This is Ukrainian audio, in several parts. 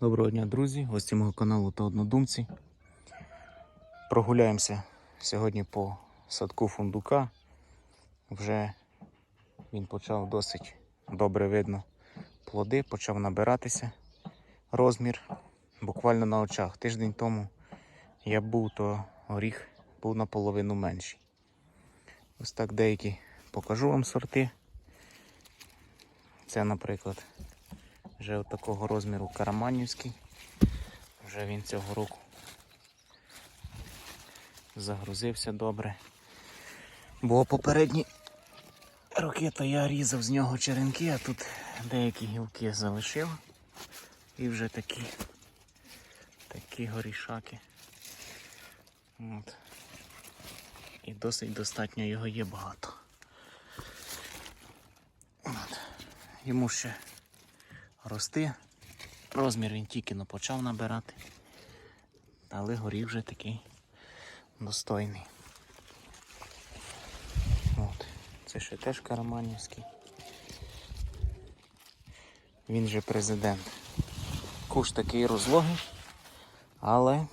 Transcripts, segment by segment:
Доброго дня, друзі, гості мого каналу та однодумці. Прогуляємося сьогодні по садку фундука. Вже він почав досить добре видно плоди, почав набиратися розмір буквально на очах. Тиждень тому я був, то горіх був наполовину менший. Ось так деякі покажу вам сорти. Це, наприклад, вже от такого розміру караманівський. Вже він цього року загрузився добре. Бо попередні роки то я різав з нього черенки, а тут деякі гілки залишив. І вже такі, такі горішаки. От. І досить достатньо його є багато. От. Йому ще рости. Розмір він тільки но почав набирати. Але горів вже такий достойний. От. Це ще теж Караманівський. Він же президент. Куш такий розлогий, але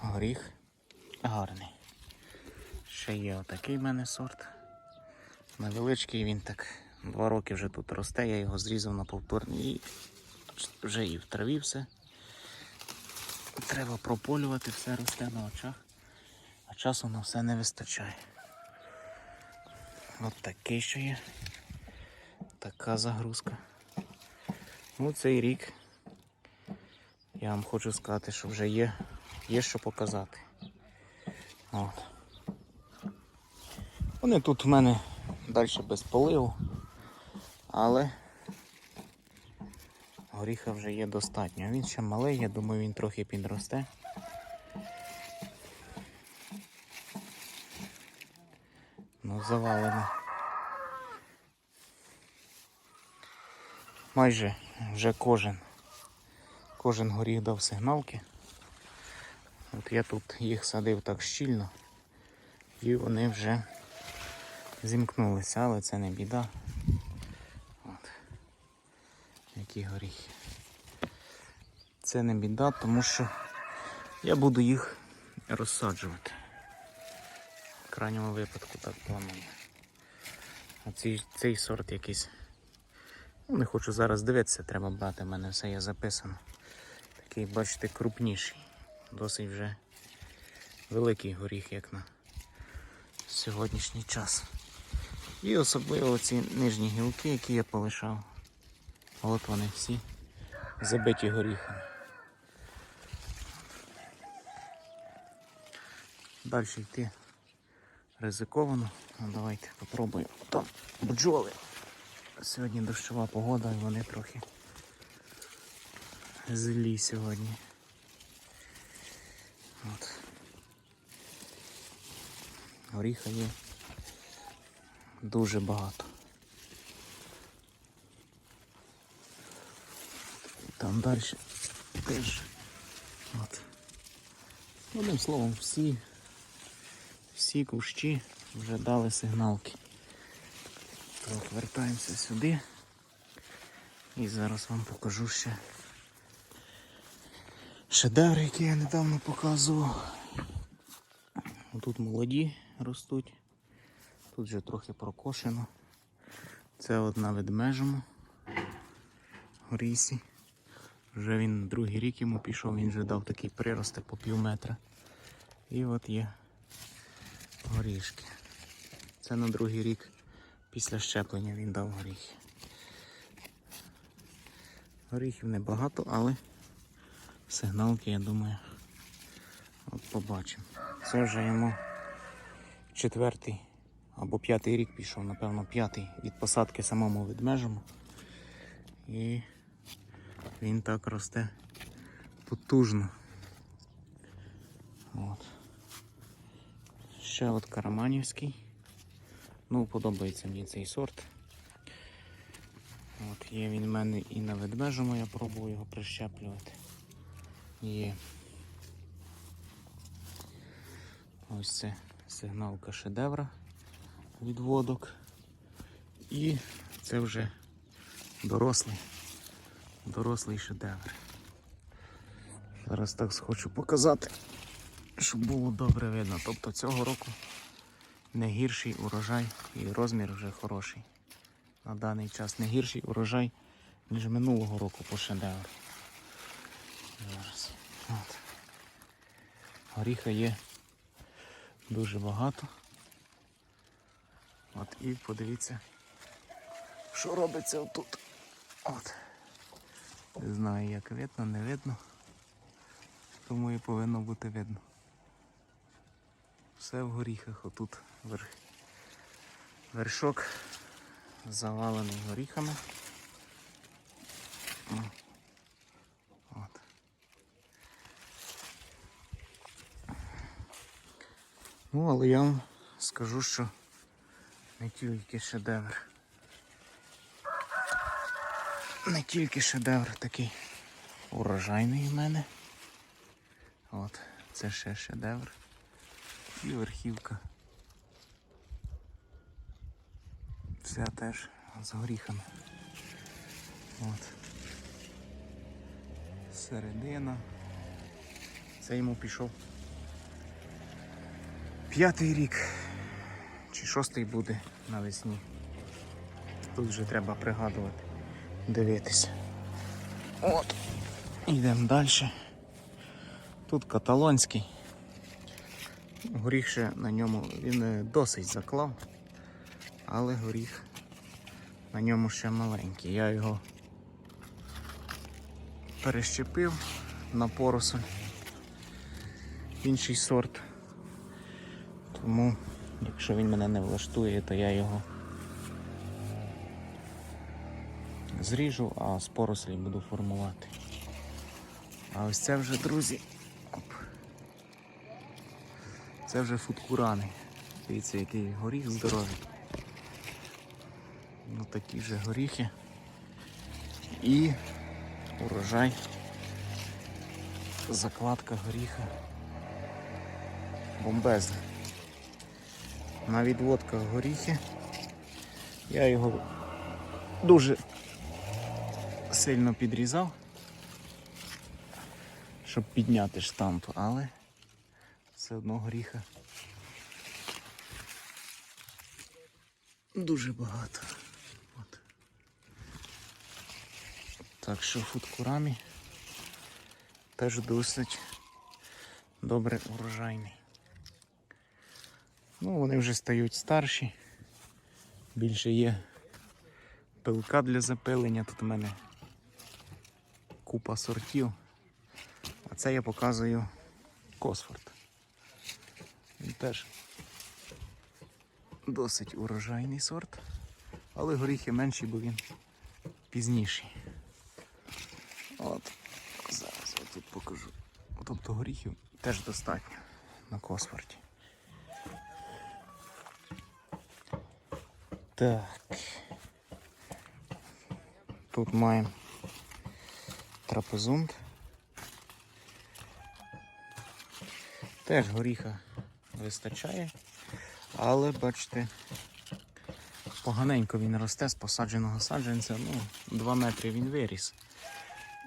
горіх гарний. Ще є отакий в мене сорт. Невеличкий він так два роки вже тут росте, я його зрізав на повторний і вже і в траві все. Треба прополювати, все росте на очах, а часу на все не вистачає. От такий ще є. Така загрузка. Ну, цей рік я вам хочу сказати, що вже є, є що показати. От. Вони тут в мене далі без поливу, але горіха вже є достатньо. Він ще малий, я думаю, він трохи підросте. Ну, завалено. Майже вже кожен, кожен горіх дав сигналки. От я тут їх садив так щільно, і вони вже зімкнулися, але це не біда. От. Які горіхи. Це не біда, тому що я буду їх розсаджувати. В крайньому випадку так планую. А цей, цей сорт якийсь. Ну, не хочу зараз дивитися, треба брати, в мене все є записано. Такий, бачите, крупніший. Досить вже великий горіх, як на сьогоднішній час. І особливо ці нижні гілки, які я полишав. От вони всі забиті горіхами. Далі йти ризиковано. Ну, давайте попробуємо. Там бджоли. Сьогодні дощова погода і вони трохи злі сьогодні. От. Горіха є дуже багато. Там далі теж. От. Одним словом, всі, всі кущі вже дали сигналки. Так, вертаємося сюди. І зараз вам покажу ще шедеври, які я недавно показував. Тут молоді ростуть. Тут вже трохи прокошено. Це одна ведмежому горісі. Вже він другий рік йому пішов, він вже дав такий прирости по пів метра. І от є горішки. Це на другий рік після щеплення він дав горіхи. Горіхів небагато, але сигналки, я думаю, от побачимо. Це вже йому четвертий або п'ятий рік пішов, напевно, п'ятий від посадки самому ведмежому. І він так росте потужно. От. Ще от Караманівський. Ну, подобається мені цей сорт. От Є він в мене і на ведмежому, я пробую його прищеплювати. Є. Ось це сигналка шедевра відводок. І це вже дорослий. Дорослий шедевр. Зараз так хочу показати, щоб було добре видно. Тобто цього року не гірший урожай і розмір вже хороший. На даний час не гірший урожай, ніж минулого року по шедевру. Зараз. От. Горіха є дуже багато. От і подивіться, що робиться отут. От. Не знаю, як видно, не видно. Тому і повинно бути видно. Все в горіхах, отут верх. вершок завалений горіхами. Ну, але я вам скажу, що не тільки шедевр. Не тільки шедевр такий урожайний в мене. От, це ще шедевр. І верхівка. Вся теж з горіхами. От. Середина. Це йому пішов. П'ятий рік. Чи шостий буде навесні. Тут вже треба пригадувати, дивитися. От. Йдемо далі. Тут каталонський. Горіх ще на ньому він е, досить заклав, але горіх на ньому ще маленький. Я його перещепив на поросоль. Інший сорт. Тому, якщо він мене не влаштує, то я його зріжу, а з порослі буду формувати. А ось це вже, друзі. Оп. Це вже фудкурани. Дивіться, який горіх здоровий. Ну такі вже горіхи. І урожай. Закладка горіха. Бомбезна. На відводках горіхи. Я його дуже сильно підрізав, щоб підняти штамп, але все одно горіха дуже багато. От. Так що фудкурамі теж досить добре урожайний. Ну, вони вже стають старші. Більше є пилка для запилення. Тут у мене купа сортів. А це я показую Косфорд. Він теж досить урожайний сорт, але горіхи менші, бо він пізніший. От, зараз я тут покажу. Тобто горіхів теж достатньо на Косфорді. Так. Тут маємо трапезунд. Теж горіха вистачає, але бачите, поганенько він росте з посадженого саджанця. Ну, 2 метри він виріс.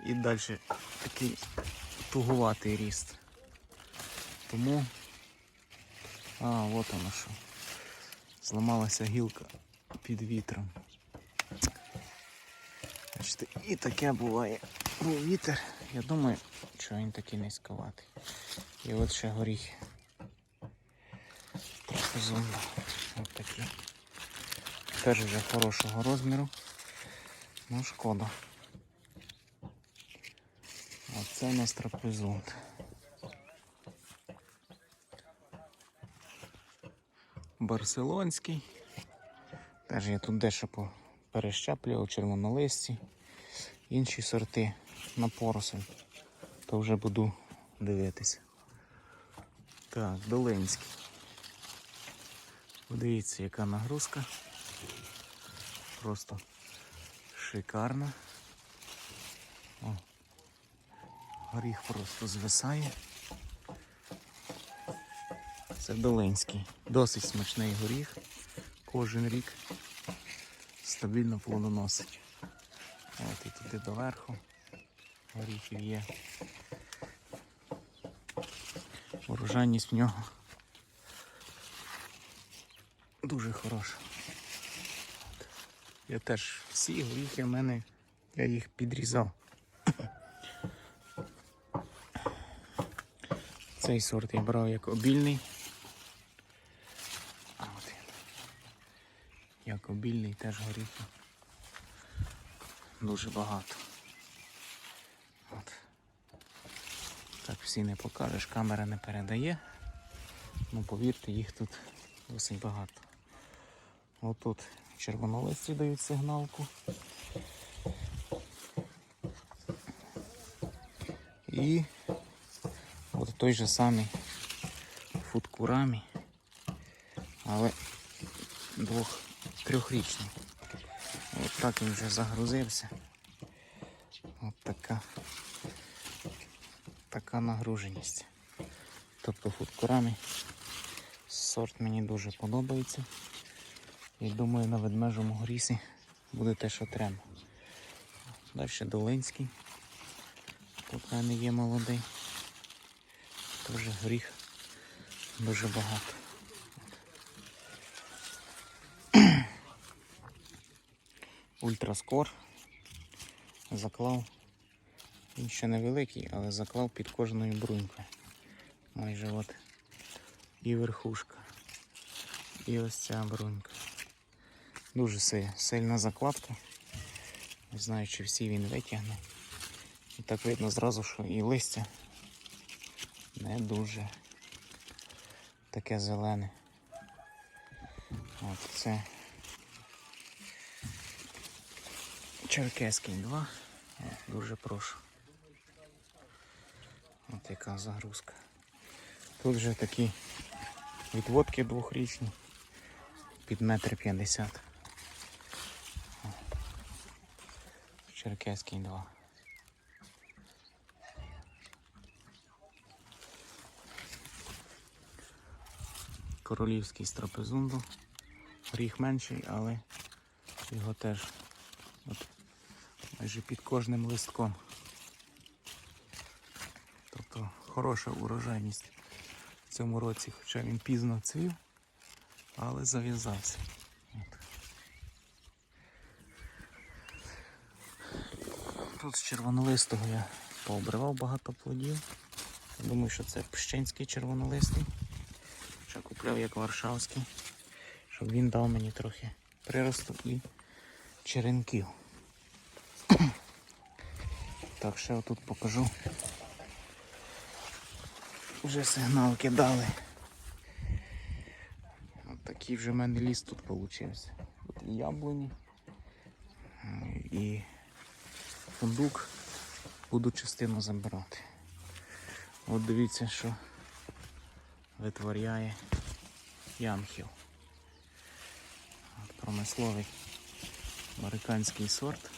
І далі такий тугуватий ріст. Тому. А, от воно що. Зламалася гілка під вітром. Бачите, і таке буває. Був вітер. Я думаю, що він такий низьковатий. І от ще горіхи. Трапезунда. Ось такі. Теж вже хорошого розміру. Ну шкода. Оце у нас трапезунд. Барселонський. Теж я тут дещо перещеплював червонолисті. Інші сорти на поросль. То вже буду дивитися. Так, Долинський. Подивіться, яка нагрузка. Просто шикарна. О, горіх просто звисає. Це Долинський. Досить смачний горіх. Кожен рік стабільно плодоносить. От і туди доверху. Горіхів є. Урожайність в нього дуже хороша. Я теж всі горіхи в мене, я їх підрізав. Цей сорт я брав як обільний. А от він. Як обільний теж горіхи. Дуже багато. Так всі не покажеш, камера не передає. Ну повірте, їх тут досить багато. Отут червонолисті дають сигналку. І от той же самий фудкурамі, але двох трьохрічний. От так він вже загрузився. От така, така нагруженість. Тобто фудкурамі сорт мені дуже подобається. І думаю, на ведмежому грісі буде те, що треба. Далі Долинський. Тут в є молодий. Теж горіх дуже багато. Ультраскор. Заклав. Він ще невеликий, але заклав під кожною брунькою. Майже от і верхушка. І ось ця брунька. Дуже сильна закладка. Не знаю, чи всі він витягне. І так видно зразу, що і листя не дуже таке зелене. От це Черкеський 2. Дуже прошу. От яка загрузка. Тут вже такі відводки двохрічні під метр п'ятдесят. Черкеський 2. Королівський з трапезунду. Ріг менший, але його теж от, майже під кожним листком. Тобто хороша урожайність в цьому році, хоча він пізно цвів, але зав'язався. Тут з червонолистого я пообривав багато плодів. Думаю, що це пщенський червонолистий. Ще купляв як варшавський, щоб він дав мені трохи приросту і черенків. Так, ще отут покажу. Вже сигналки дали. От такий вже в мене ліс тут получився. Тут і яблуні, і фундук буду частину забирати. От дивіться, що витворяє. От промисловий американський сорт.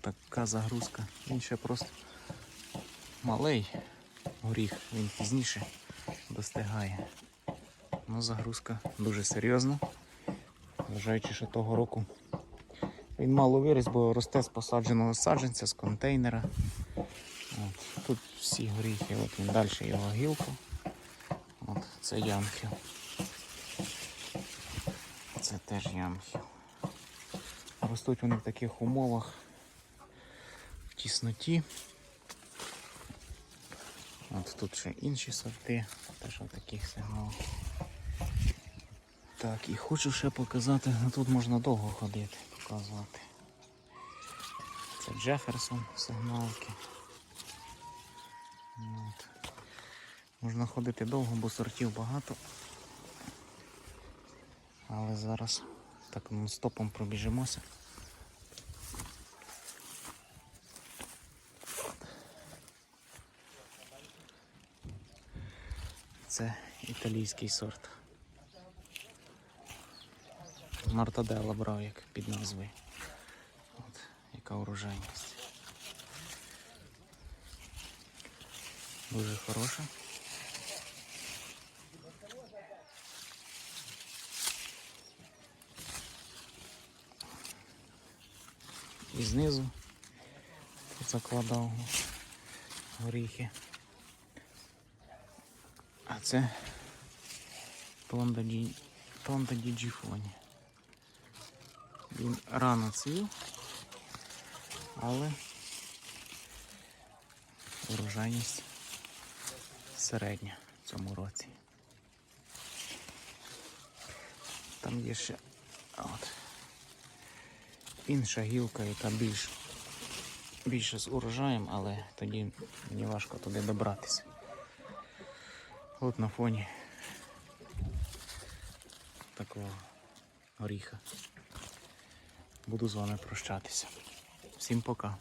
Така загрузка. Він ще просто малий горіх, він пізніше достигає. Ну, загрузка дуже серйозна. Вважаючи, що того року він мало виріс, бо росте з посадженого саджанця, з контейнера. От. Тут всі горіхи, от він далі його гілка. От, це ямхів. Це теж ямхів. Ростуть вони в таких умовах в тісноті. От тут ще інші сорти, теж таких сигналах. Так, і хочу ще показати, ну тут можна довго ходити, показувати. Це Джеферсон сигналки. От. Можна ходити довго, бо сортів багато. Але зараз так стопом пробіжимося. Це італійський сорт. Мартаделла брав як під назвою. От, яка урожайність. Дуже хороша. І знизу закладав горіхи. Це Тонда ді... Діджіфоні. Він рано цвів, але урожайність середня в цьому році. Там є ще от, інша гілка, яка більш, більше з урожаєм, але тоді мені важко туди добратися. От на фоні такого горіха. Буду з вами прощатися. Всім пока.